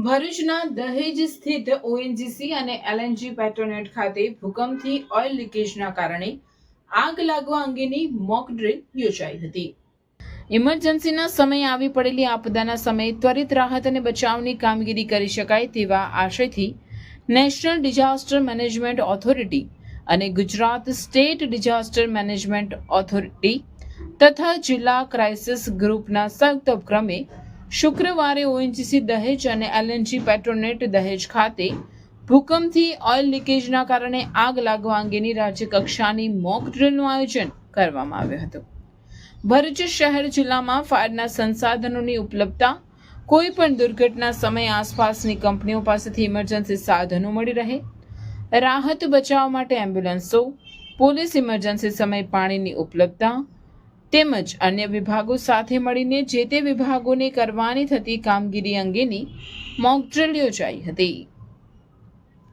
ભરૂચના દહેજ સ્થિત ઓએનજીસી અને એલએનજી પેટ્રોનેટ ખાતે ભૂકંપથી ઓઇલ લીકેજના કારણે આગ લાગવા અંગેની મોક ડ્રીલ યોજાઈ હતી. ઇમરજન્સીના સમયે આવી પડેલી આપદાના સમયે ત્વરિત રાહત અને બચાવની કામગીરી કરી શકાય તેવા આશયથી નેશનલ ડિઝાસ્ટર મેનેજમેન્ટ ઓથોરિટી અને Gujarat state disaster management authority તથા જિલ્લા ક્રાઇસિસ ગ્રુપના સંયુક્ત ઉપક્રમે શુક્રવારે ઓએનજીસી દહેજ અને એલએનજી પેટ્રોનેટ દહેજ ખાતે ભૂકંપથી ઓઇલ લીકેજના કારણે આગ લાગવા અંગેની રાજ્યકક્ષાની મોક ડ્રીલનું આયોજન કરવામાં આવ્યું હતું. ભરૂચ શહેર જિલ્લામાં ફાયરના સંસાધનોની ઉપલબ્ધતા, કોઈ પણ દુર્ઘટના સમયે આસપાસની કંપનીઓ પાસેથી ઇમરજન્સી સાધનો મળી રહે, રાહત બચાવ માટે એમ્બ્યુલન્સો પોલીસ ઇમરજન્સી સમયે પાણીની ઉપલબ્ધતા તેમજ અન્ય વિભાગો સાથે મળીને જે તે વિભાગોને કરવાની થતી કામગીરી અંગેની મોકડ્રિલ યોજાઈ હતી.